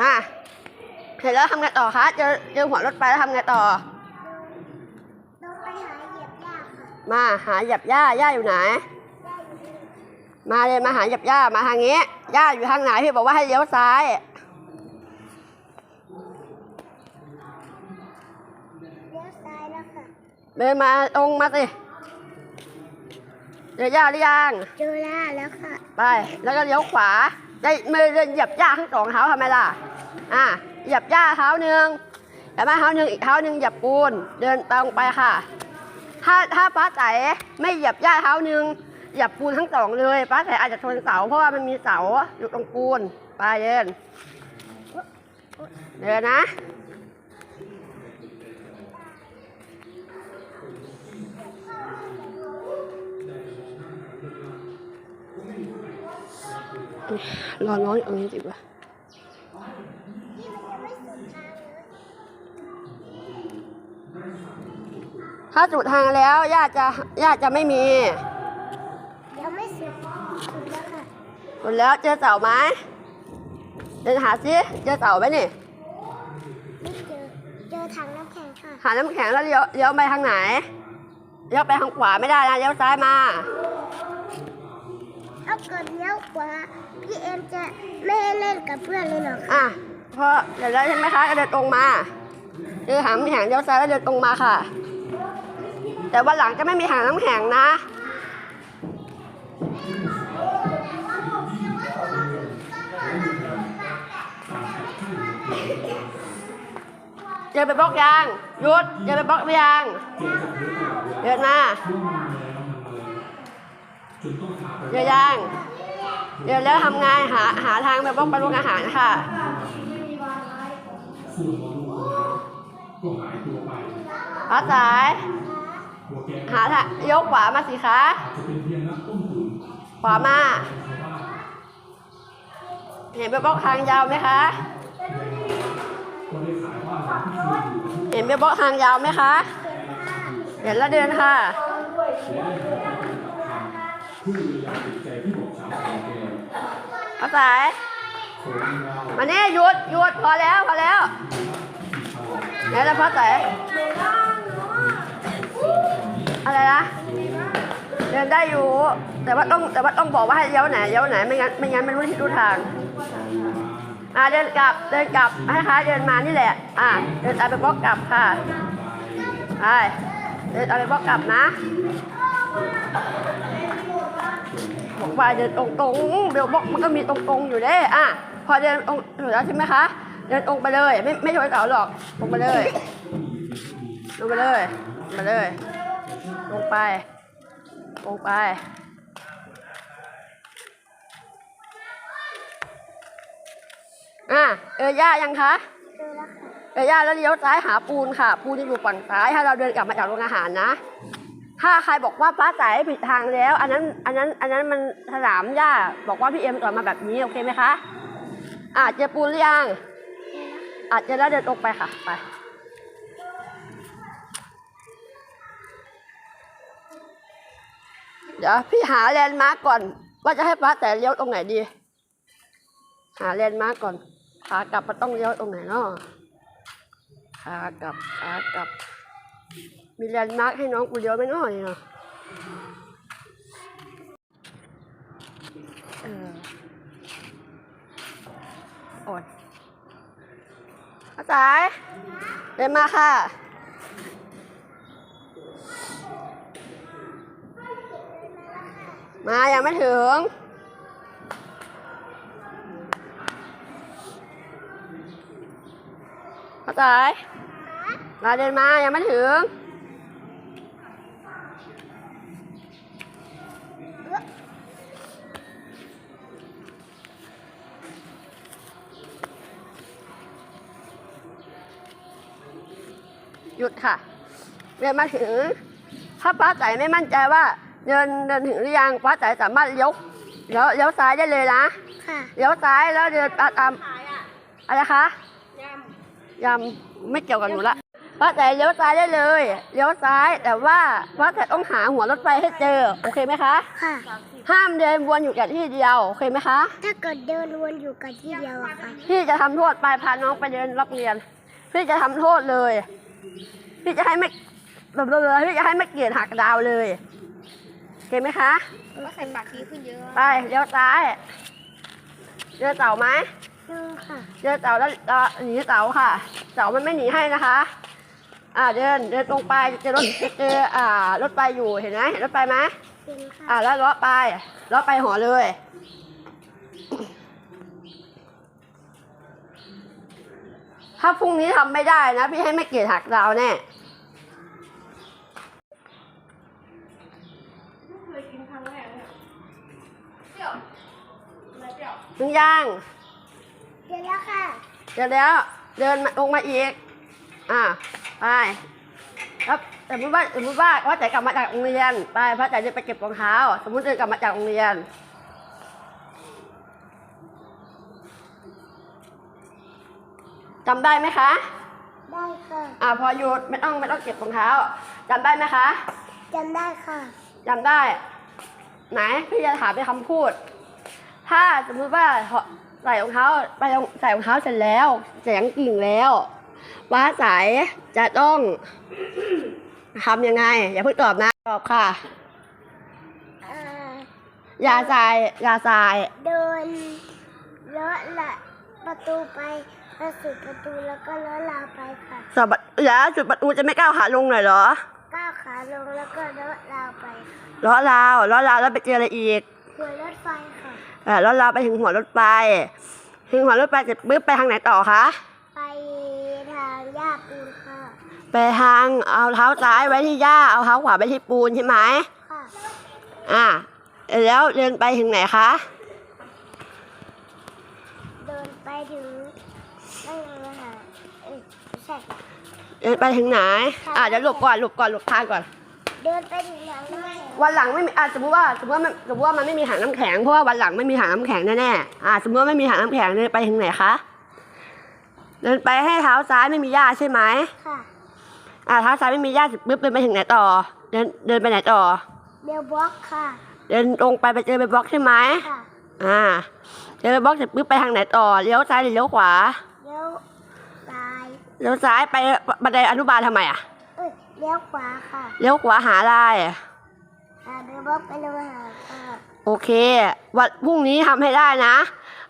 มาเสร็จแล้วทำไงต่อคะเจอเจอหัวรถไปแล้วทำไงต่อ ลงไปหาเหยียบหญ้าค่ะมาหาหยับย่าย่าอยู่ไหน หญ้าอยู่นี่มาเลยมาหาหยับย่ามาทางนี้ย่าอยู่ทางไหนพี่บอกว่าให้เลี้ยวซ้ายเลี้ยวซ้ายแล้วค่ะ เดินมาตรงมาสิเจอย่าหรือยัง เจอแล้วแล้วค่ะ ไป แล้วก็เลี้ยวขวา ได้มือเดินเหยียบหญ้าทั้งสองเท้าทำไมล่ะอะเหยียบหญ้าเท้าหนึ่งแล้วมาเท้าหนึ่งอีกเท้าหนึ่งเหยียบปูน เดินตรงไปค่ะ ถ้าถ้าป้าใจไม่เหยียบหญ้าเท้าหนึ่งเหยียบปูนทั้งสองเลยป้าใจอาจจะชนเสาเพราะว่ามันมีเสาอยู่ตรงปูนไปเดินเดินนะ รอน้องอยู่ตรงนี้ดีกว่านี่มันยังไม่สุดทางเลยถ้าสุดทางแล้วญาติจะญาติจะไม่มียังไม่สุดสุดแล้วค่ะสุดแล้วเจอเสาไหมเดินหาซิเจอเสาไหมนี่ไม่เจอเจอถังน้ำแข็งค่ะหาน้ำแข็งแล้วเลี้ยวเลี้ยวไปทางไหนเลี้ยวไปทางขวาไม่ได้นะเลี้ยวซ้ายมา เอาเกิดเลี้ยวขวาพี่เอ็มจะไม่ให้เล่นกับเพื่อนเลยเหรอคะอะพอเดี๋ยวแล้วใช่ไหมคะเดินตรงมาเจอหางน้ำแข็งเลี้ยวซ้ายแล้วเดินตรงมาค่ะ แต่วันหลังจะไม่มีหางน้ำแข็งนะเจอไปบล็อกยางหยุดเจอไปบล็อกยังเดินมา เจอยังเดี๋ยวแล้วทำไงหาหาทางไปบล็อกไปโรงอาหารค่ะอายตัวไปฟ้าสาย หาทางยกขวามาสิคะ ขวามาชาวบ้านเห็นไปบล็อกทางยาวไหมคะก็นเห็นไปบล็อกทางยาวไหมคะ เห็นแล้วเดินค่ะ เพื่อเยียวยาจิตใจที่บอบช้ำของแกฟ้าสายโสมยาวมานี่หยุดหยุดพอแล้วพอแล้วเดี๋ยวจะฟ้าสายอะไรนะเดินได้อยู่ แต่ว่าต้องแต่ว่าต้องบอกว่าให้เลี้ยวไหนเลี้ยวไหนไม่งั้นไม่งั้นไม่รู้ที่รู้ทางอ่าเดินกลับเดินกลับให้ค้าเดินมานี่แหละ อ่าเดินตามไปบล็อกกลับค่ะไปเดินตามไปบล็อกกลับนะ บอกว่าเดินตรงๆเบลบอกมันก็มีตรงๆอยู่เด้อะพอเดินตรงถูกแล้วใช่ไหมคะ เดินตรงไปเลย ไม่ไม่ชนเสาหรอกตรงไปเลยลงไปเลยลงไปเลยลงไปลงไปอะเออย่ายังคะเอแล้วค่ะเออย่าแล้วเลี้ยวซ้ายหาปูนค่ะ ปูนจะอยู่ฝั่งซ้ายถ้าเราเดินกลับมาจากโรงอาหารนะ ถ้าใครบอกว่าป้าสายผิดทางแล้ว อันนั้นอันนั้นอันนั้นมันถลามย่าบอกว่าพี่เอ็มสอนมาแบบนี้โอเคไหมคะอาจจะปูนหรือยังอาจจะแล้วเดินตรงไปค่ะไปเดี๋ยวพี่หาแลนด์มาร์กก่อน ว่าจะให้ป้าแต่เลี้ยวตรงไหนดี หาแลนด์มาร์กก่อนขากลับมันต้องเลี้ยวตรงไหนเนาะขากลับขากลับ มีแลนด์มาร์กให้น้องกูเลี้ยวไหมเนาะนี่เนาะเออโอนอาจารย์เดินมาค่ะ มายังไม่ถึงเข้าใจมาเดินมายังไม่ถึง หยุดค่ะเดินมาถึงถ้าป้าใจไม่มั่นใจว่า เดินเดินถึงหรือยังป้าใจสามารถเลี้ยวเลี้ยวเลี้ยวซ้ายได้เลยนะค่ะเลี้ยวซ้ายแล้วเดินตามอะไรคะยำไม่เกี่ยวกับหนูละป้าแต่เลี้ยวซ้ายได้เลยเลี้ยวซ้ายแต่ว่าป้าแต่ต้องหาหัวรถไฟให้เจอโอเคไหมคะค่ะห้ามเดินวนอยู่กับที่เดียวโอเคไหมคะ ถ้าเกิดเดินวนอยู่กับที่เดียวอะค่ะพี่จะทำโทษไปพาน้องไปเดินรับเรียนพี่จะทำโทษเลย พี่จะให้ไม่แบบเลยพี่จะให้ไม่เกลียดหักดาวเลยโอเคไหมคะก็ใส่ปากดีขึ้นเยอะไปเลี้ยวซ้ายเจอเต่าไหมเออค่ะเจอเต่าแล้วแล้วหนีเต่าค่ะ เต่ามันไม่หนีให้นะคะ อ่าเดินเดินตรงไปเจอรถเจออ่ารถไฟอยู่เห็นไหมเห็นรถไฟไหมเป็นค่ะอ่าแล้วเลาะไปเลาะไปหอเลย ถ้าพรุ่งนี้ทำไม่ได้นะ พี่ให้ไม่เกียรติหักดาวแน่ถึงย่างเดี๋ยวแล้วค่ะ เดี๋ยวแล้ว เดินมาลงมาอีก อ่าไปแล้วสมมติว่าสมมติว่าว่าแต่กลับมาจากโรงเรียน ไปพระจ๋าจะไปเก็บรองเท้า สมมติเดินกลับมาจากโรงเรียน จำได้ไหมคะ ได้ค่ะอ่าพอหยุดไม่ต้องไม่ต้องเก็บรองเท้าจำได้ไหมคะจำได้ค่ะจำได้ ไหนพี่จะถามเป็นคำพูด ถ้าสมมุติว่าใส่รองเท้าไปใส่รองเท้าเสร็จแล้วเสียงกิ่งแล้วว้าใสจะต้องทำยังไง อย่าเพิ่งตอบนะตอบค่ะเอ่ออย่าใส่อย่าใส่เดินเลาะละประตูไป เข้าสู่ประตูแล้วก็เลาะราวไปค่ะสอบอย่าจุดประตูจะไม่ก้าวขาลงหน่อยเหรอก้าวขาลงแล้วก็เลาะราวไปค่ะล้อราวล้อราวแล้วไปเจออะไรอีกหัวรถไฟค่ะอ่าล้อราวไปถึงหัวรถไฟถึงหัวรถไฟเสร็จปุ๊บไปทางไหนต่อคะไปทางย่าปูนค่ะไปทางเอาเท้าซ้ายไว้ที่หญ้าเอาเท้าขวาไปที่ปูนใช่ไหมค่ะอ่าแล้วเดินไปถึงไหนคะ เดินไปถึงไม่รู้ค่ะเอ้ยไม่ใช่เดินไปถึงไหน อ่าเดี๋ยวหลบก่อนหลบก่อนหลบทางก่อน เดินไปถึงหลังน้ำแข็งวันหลังไม่มีอ่าสมมติว่าสมมติว่ามันสมมติว่ามันไม่มีถังน้ำแข็งเพราะว่าวันหลังไม่มีถังน้ำแข็งแน่ๆอ่าสมมติว่าไม่มีถังน้ำแข็งเดินไปถึงไหนคะเดินไปให้เท้าซ้ายไม่มีหญ้าใช่ไหมค่ะ อ่าเท้าซ้ายไม่มีหญ้าเสร็จปุ๊บเดินไปถึงไหนต่อ เดินเดินไปไหนต่อ เบลบล็อกค่ะ เดินตรงไปไปเจอไปบล็อกใช่ไหมค่ะ อ่าเจอไปบล็อกเสร็จปุ๊บไปทางไหนต่อเลี้ยวซ้ายหรือเลี้ยวขวาเลี้ยวซ้าย เลี้ยวซ้ายไปบันไดอนุบาลทำไมอะเอ้ยเลี้ยวขวาค่ะเลี้ยวขวาหาอะไรอ่าเบลบล็อกไปโรงอาหารค่ะ โอเค วันพรุ่งนี้ทำให้ได้นะ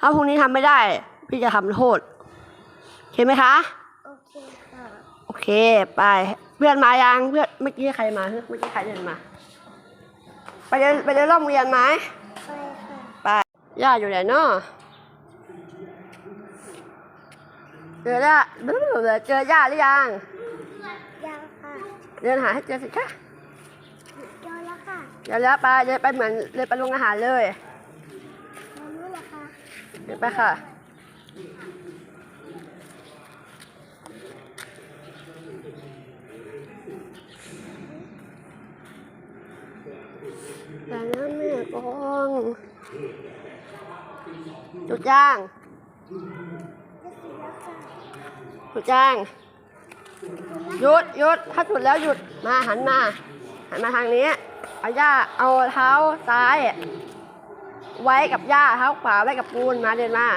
ถ้าพรุ่งนี้ทำไม่ได้ พี่จะทำโทษโอเคไหมคะ โอเคค่ะโอเค ไป เพื่อนมายังเพื่อนเมื่อกี้ใครมาเมื่อกี้ใครเดินมา ไปเดินไปเดินรอบโรงเรียนไหมไปค่ะไปย่าอยู่ไหนเนาะ เจอย่าเจอย่าหรือยัง ยังค่ะเดินหาให้เจอสิคะเจอแล้วค่ะเดี๋ยวแล้วไปเดินไปเหมือนเดินไปโรงอาหารเลยมานู้หละค่ะเดินไปค่ะ แต่นั้นไม่กองจุดจ้าง จุดจ้างหยุดหยุดถ้าจุดแล้วหยุดมาหันมา หันมาทางนี้เอาย่าเอาเท้าซ้าย ไว้กับหญ้าเท้าขวาไว้กับปูนมาเดินมา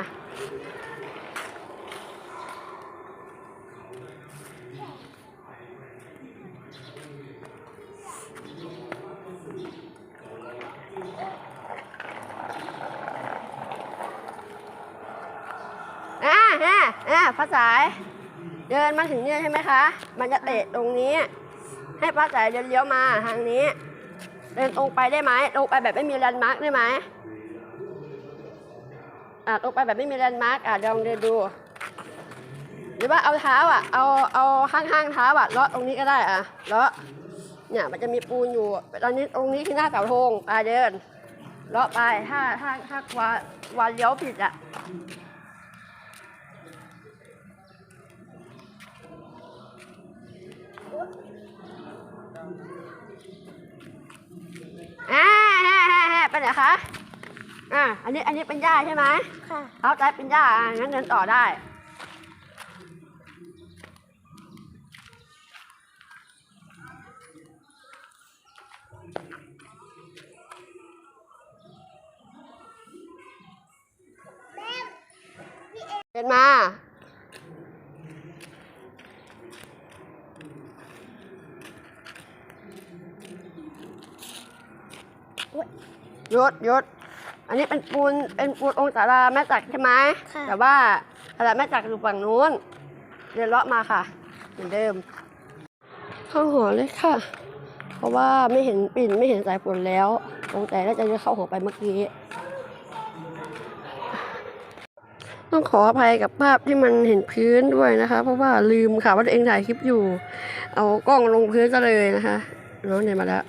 อ่าฮะอ่าภาษาย เดินมาถึงเนี่ยใช่ไหมคะ มันจะเตะตรงนี้ ให้ภาษายเดินเลี้ยวมาทางนี้ เดินตรงไปได้ไหมตรงไปแบบไม่มีแลนด์มาร์กได้ไหมอ่าตรงไปแบบไม่มีแลนด์มาร์กอ่าลองเดินดู หรือว่าเอาเท้าอะ เอาเอาข้างข้างๆเท้าอะเลาะตรงนี้ก็ได้อะเลาะเนี่ยมันจะมีปูนอยู่ ตอนนี้ตรงนี้คือหน้าเสาธงไปเดินเลาะไปถ้าถ้าถ้าวาวาเลี้ยวผิดอะ อ่าไปไหนคะอ่าอันนี้อันนี้เป็นหญ้าใช่ไหมค่ะเอาใจเป็นหญ้าอะงั้นเดินต่อได้เดินมา ยศยศอันนี้เป็นปูนเป็นปูนองค์สาราแม่จักรใช่ไหมค่ะ แต่ว่าสาราแม่จักรอยู่ฝั่งนู้นเดินเลาะมาค่ะ เหมือนเดิม เข้าหอเลยค่ะ เพราะว่าไม่เห็นปิ่นไม่เห็นสายฝนแล้วสงสัยน่าจะเดินเข้าหอไปเมื่อกี้ ต้องขออภัยกับภาพที่มันเห็นพื้นด้วยนะคะ เพราะว่าลืมค่ะว่าตัวเองถ่ายคลิปอยู่ เอากล้องลงพื้นซะเลยนะคะน้องเดินมาแล้ว